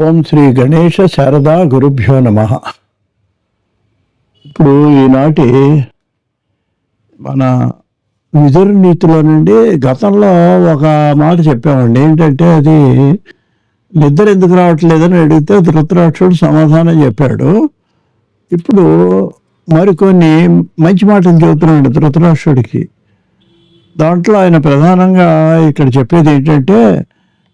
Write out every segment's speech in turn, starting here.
ఓం శ్రీ గణేశ శారదా గురుభ్యో నమ. ఇప్పుడు ఈనాటి మన విదురు నీతిలో నుండి గతంలో ఒక మాట చెప్పామండి. ఏంటంటే అది నిద్ర ఎందుకు రావట్లేదని అడిగితే ధృతరాక్షుడు సమాధానం చెప్పాడు. ఇప్పుడు మరికొన్ని మంచి మాటలు చెబుతున్నాడు ధృతరాష్ట్రుడికి. దాంట్లో ఆయన ప్రధానంగా ఇక్కడ చెప్పేది ఏంటంటే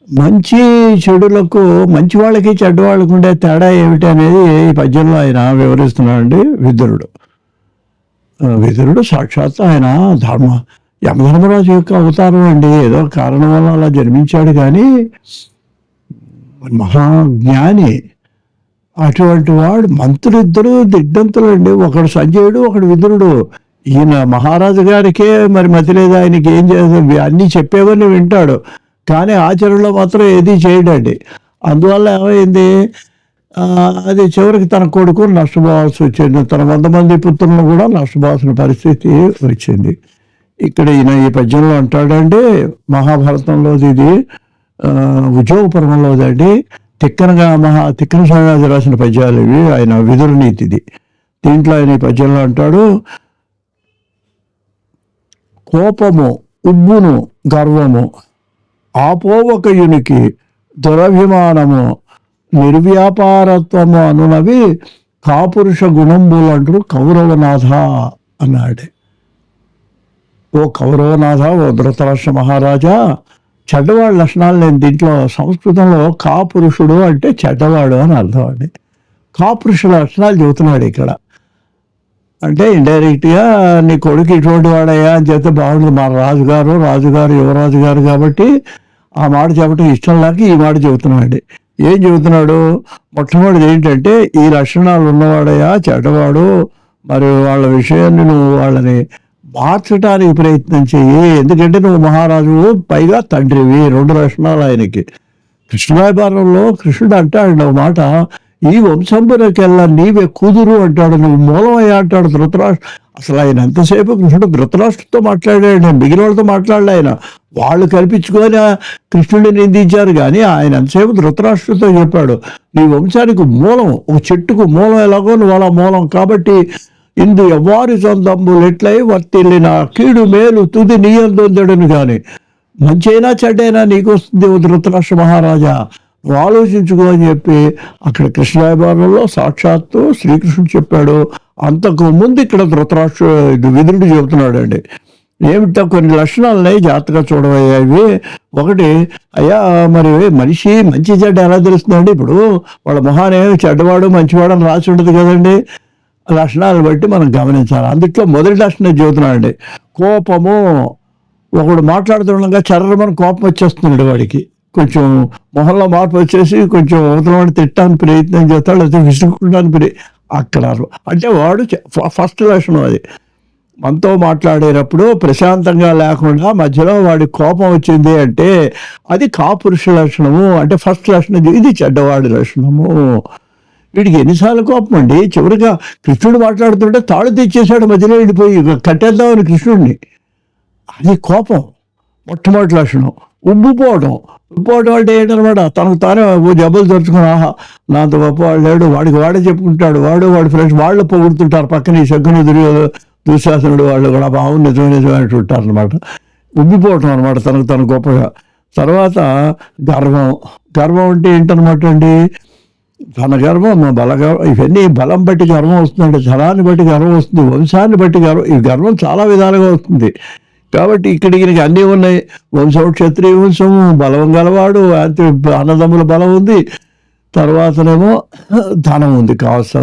మంచి చెడులకు మంచి వాళ్ళకి చెడ్డ వాళ్ళకు ఉండే తేడా ఏమిటి అనేది ఈ పద్యంలో ఆయన వివరిస్తున్నాడండి విదురుడు. విదురుడు సాక్షాత్ ఆయన ధర్మ యమధర్మరాజు యొక్క అవతారం అండి. ఏదో కారణం వల్ల అలా జన్మించాడు కానీ మహాజ్ఞాని. అటువంటి వాడు మంత్రులిద్దరూ దిగ్గంతులు అండి ఒకడు సంజయుడు ఒకడు విదురుడు. ఈయన మహారాజు గారికే మరి మతి లేదు. ఆయనకి ఏం చేస్తుంది అన్నీ చెప్పేవన్నీ వింటాడు. కానీ ఆచరణలో మాత్రం ఏది చేయడండి. అందువల్ల ఏమైంది? అది చివరికి తన కొడుకు నష్టపోవాల్సి వచ్చింది. తన వంద మంది పుత్రులను కూడా నష్టపోవాల్సిన పరిస్థితి వచ్చింది. ఇక్కడ ఈయన ఈ పద్యంలో అంటాడండి మహాభారతంలోది ఇది ఉద్యోగపరమంలోదండి అండి తిక్కనగా మహా తిక్కన స్వామిరాజు రాసిన పద్యాలు ఇవి ఆయన విదురు నీతిది. దీంట్లో ఆయన ఈ పద్యంలో అంటాడు కోపము ఉబ్బును గర్వము ఆపోవకయునికి దురభిమానము నిర్వ్యాపారత్వము అనునవి కాపురుష గుణంబులంటారు కౌరవనాథ అన్నాడే. ఓ కౌరవనాథ ఓ ధృతరాష్ట్ర మహారాజా చెడ్డవాడి లక్షణాలు నేను దీంట్లో సంస్కృతంలో కాపురుషుడు అంటే చెడ్డవాడు అని అర్థం అండి. కాపురుషుల లక్షణాలు చెబుతున్నాడు ఇక్కడ. అంటే ఇండైరెక్ట్గా నీ కొడుకు ఇటువంటి వాడయ్యా అని చెప్తే బాగుంటుంది. మా రాజుగారు రాజుగారు యువరాజు గారు కాబట్టి ఆ మాట చెప్పడం ఇష్టం లేక ఈ మాట చెబుతున్నాడు ఏం చెబుతున్నాడు? మొట్టమొదటి ఏంటంటే ఈ లక్షణాలు ఉన్నవాడయ్యా చెడ్డవాడు మరి వాళ్ళ విషయాన్ని నువ్వు వాళ్ళని మార్చడానికి ప్రయత్నం చెయ్యి. ఎందుకంటే నువ్వు మహారాజు పైగా తండ్రివి. రెండు లక్షణాలు ఆయనకి. కృష్ణాభారంలో కృష్ణుడు అంటాడు ఒక మాట ఈ వంశంబరకెల్లా నీవే కుదురు అంటాడు నువ్వు మూలమయ్య అంటాడు ధృతరాష్ట్ర. అసలు ఆయన ఎంతసేపు కృష్ణుడు ధృతరాష్ట్రతో మాట్లాడాడు మిగిలిన వాళ్ళతో మాట్లాడలే ఆయన. వాళ్ళు కల్పించుకొని కృష్ణుడిని నిందించారు కానీ ఆయన ఎంతసేపు ధృతరాష్ట్రతో చెప్పాడు నీ వంశానికి మూలం ఒక చెట్టుకు మూలం ఎలాగో నువ్వు అలా మూలం కాబట్టి ఇందు ఎవ్వారి సొంతంబులు ఎట్లై వర్తిల్లిన కీడు మేలు తుది నీయందొందడను కానీ మంచైనా చెడ్డైనా నీకు వస్తుంది ధృతరాష్ట్ర మహారాజా. నువ్వు ఆలోచించుకో అని చెప్పి అక్కడ కృష్ణాయభారంలో సాక్షాత్తు శ్రీకృష్ణుడు చెప్పాడు అంతకు ముందు ఇక్కడ ధృతరాష్ట్ర విధుడు విదురుడు చెబుతున్నాడు అండి ఏమిటో కొన్ని లక్షణాలున్నాయి జాగ్రత్తగా చూడవయ్యాయి ఒకటి అయ్యా మరి మనిషి మంచి చెడ్డ ఎలా తెలుస్తుందండి? ఇప్పుడు వాళ్ళ మొహానే చెడ్డవాడు మంచివాడు అని రాసి ఉండదు కదండి. లక్షణాలు బట్టి మనం గమనించాలి. అందుట్లో మొదటి లక్షణం చెబుతున్నాడండి కోపము ఒకడు మాట్లాడుతుండగా చర్రమని కోపం వచ్చేస్తున్నాడు వాడికి. కొంచెం మొహంలో మార్పు వచ్చేసి కొంచెం అవతల వాడిని తిట్టడానికి ప్రయత్నం చేస్తాడు లేకపోతే విసుకుంటానికి ప్రయ అక్కడ అంటే వాడు ఫస్ట్ లక్షణం అది. మనతో మాట్లాడేటప్పుడు ప్రశాంతంగా లేకుండా మధ్యలో వాడి కోపం వచ్చింది అంటే అది కాపురుష లక్షణము అంటే ఫస్ట్ లక్షణం ఇది చెడ్డవాడి లక్షణము. వీడికి ఎన్నిసార్లు కోపం అండి? చివరిగా కృష్ణుడు మాట్లాడుతుంటే తాడు తెచ్చేశాడు మధ్యలో వెళ్ళిపోయి కట్టేద్దామని కృష్ణుడిని. అది కోపం మొట్టమొదటి లక్షణం. ఉబ్బిపోవడం ఉబ్బిపోవడం అంటే ఏంటనమాట తనకు తానే ఓ జబ్బులు తెరుచుకుని ఆహా నాంత గొప్పవాడు లేడు వాడికి వాడే చెప్పుకుంటాడు వాడు వాడి ఫ్రెండ్స్ వాళ్ళు పొగుడుతుంటారు పక్కన ఈ శకుని దుర్యో దుశ్శాసనుడు వాళ్ళు కూడా బాగు నిజమే నిజమే అంటుంటారు అనమాట ఉబ్బిపోవటం అనమాట తనకు తను గొప్పగా. తర్వాత గర్వం. గర్వం అంటే ఏంటనమాట అండి? తన గర్వం బల గర్వం ఇవన్నీ బలం బట్టి గర్వం వస్తుందండి. ధనాన్ని బట్టి గర్వం వస్తుంది వంశాన్ని బట్టి గర్వం ఈ గర్వం చాలా విధాలుగా వస్తుంది. కాబట్టి ఇక్కడికి ఈయనకి అన్నీ ఉన్నాయి. వంశం క్షత్రియ వంశం బలం గలవాడు అంతే అన్నదమ్ముల బలం ఉంది. తర్వాతనేమో ధనం ఉంది కావాల్సిన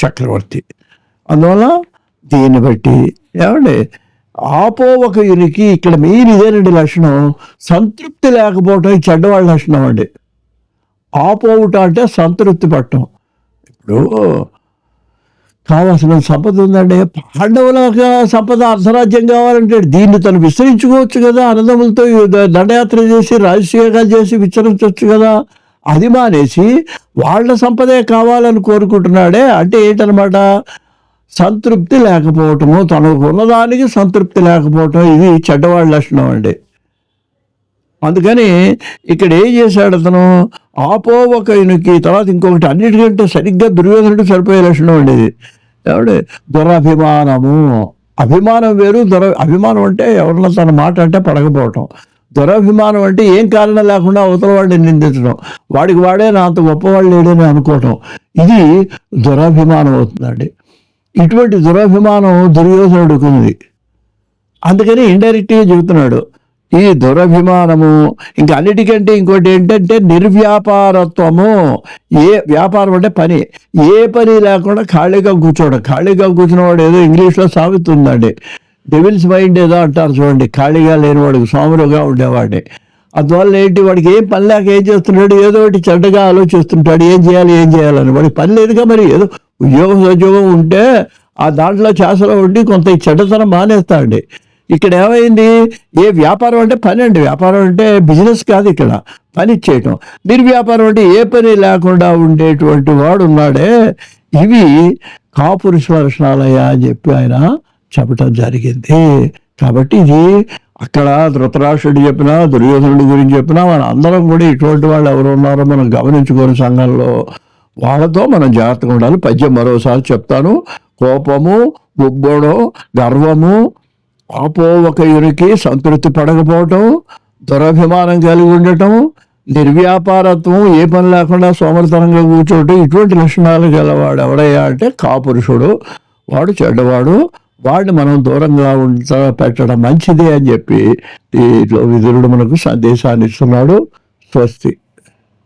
చక్రవర్తి. అందువల్ల దీన్ని బట్టి ఏమండి? ఆపోవకునికి ఇరికి ఇక్కడ మెయిన్ ఇదేనండి లక్షణం. సంతృప్తి లేకపోవటం చెడ్డవాళ్ళ లక్షణం అండి. ఆపోవుట అంటే సంతృప్తి పట్టడం. ఇప్పుడు కావాల్సిన సంపద ఉందండి పాండవులకు సంపద అర్ధరాజ్యం కావాలంటే దీన్ని తను విస్తరించుకోవచ్చు కదా. అన్నదములతో దండయాత్ర చేసి రాజశేఖరాలు చేసి విస్తరించవచ్చు కదా. అది మానేసి వాళ్ళ సంపదే కావాలని కోరుకుంటున్నాడే అంటే ఏంటనమాట? సంతృప్తి లేకపోవటము తనకు ఉన్నదానికి సంతృప్తి లేకపోవటం ఇది చెడ్డవాళ్ళ లక్షణం అండి. అందుకని ఇక్కడ ఏం చేశాడు అతను? ఆపోవకయునికి తర్వాత ఇంకొకటి అన్నిటికంటే సరిగ్గా దుర్యోధనుడు సరిపోయే లక్షణం అండి ఇది. ఏమంటే దురభిమానము. అభిమానం వేరు దుర అభిమానం అంటే ఎవరన్నా తన మాట అంటే పడకపోవటం. దురభిమానం అంటే ఏం కారణం లేకుండా అవతల వాడిని నిందించడం. వాడికి వాడే నా అంత గొప్పవాళ్ళు లేడని అనుకోవటం. ఇది దురభిమానం అవుతుందండి. ఇటువంటి దురభిమానం దుర్యోధనుడికి ఉంది అందుకని ఇండైరెక్ట్గా చెబుతున్నాడు. ఈ దురభిమానము. ఇంకా అన్నిటికంటే ఇంకోటి ఏంటంటే నిర్వ్యాపారత్వము. ఏ వ్యాపారం అంటే పని. ఏ పని లేకుండా ఖాళీగా కూర్చోవడం. ఖాళీగా కూర్చున్నవాడు ఏదో ఇంగ్లీష్లో సామెత ఉందండి డెవిల్స్ మైండ్ ఏదో అంటారు చూడండి. ఖాళీగా లేనివాడికి సోమరుగా ఉండేవాడిని అందువల్ల ఏంటి? వాడికి ఏం పని లేక ఏం చేస్తున్నాడు? ఏదో ఒకటి చెడ్డగా ఆలోచిస్తుంటాడు. ఏం చేయాలి? ఏం చేయాలని వాడికి పని లేదుగా మరి. ఏదో ఉద్యోగం ఉద్యోగం ఉంటే ఆ దాంట్లో చేసలో ఉండి కొంత ఈ చెడ్డతనం మానేస్తాడండి ఇక్కడ ఏమైంది? ఏ వ్యాపారం అంటే పని అండి. వ్యాపారం అంటే బిజినెస్ కాదు ఇక్కడ. పని చేయటం. నిర్వ్యాపారం అంటే ఏ పని లేకుండా ఉండేటువంటి వాడు ఉన్నాడే. ఇవి కాపురుష లక్షణాలయ్యా అని చెప్పి ఆయన చెప్పటం జరిగింది. కాబట్టి ఇది అక్కడ ధృతరాష్ట్రుడు చెప్పినా దుర్యోధనుడి గురించి చెప్పినా మన అందరం కూడా ఇటువంటి వాళ్ళు ఎవరు ఉన్నారో మనం గమనించుకొని సంఘంలో వాళ్ళతో మనం జాగ్రత్తగా ఉండాలి. పద్యం మరోసారి చెప్తాను. కోపము గుబ్బడం గర్వము ఆపోవకయునికి సంతృప్తి పడకపోవటం దురభిమానం కలిగి ఉండటం నిర్వ్యాపారత్వం ఏ పని లేకుండా సోమరితనంగా కూర్చోవటం ఇటువంటి లక్షణాలు గలవాడు ఎవడయ్యా అంటే కాపురుషుడు. వాడు చెడ్డవాడు. వాడిని మనం దూరంగా ఉంట పెట్టడం మంచిదే అని చెప్పి ఈ విధుడు మనకు సందేశాన్ని ఇస్తున్నాడు. స్వస్తి.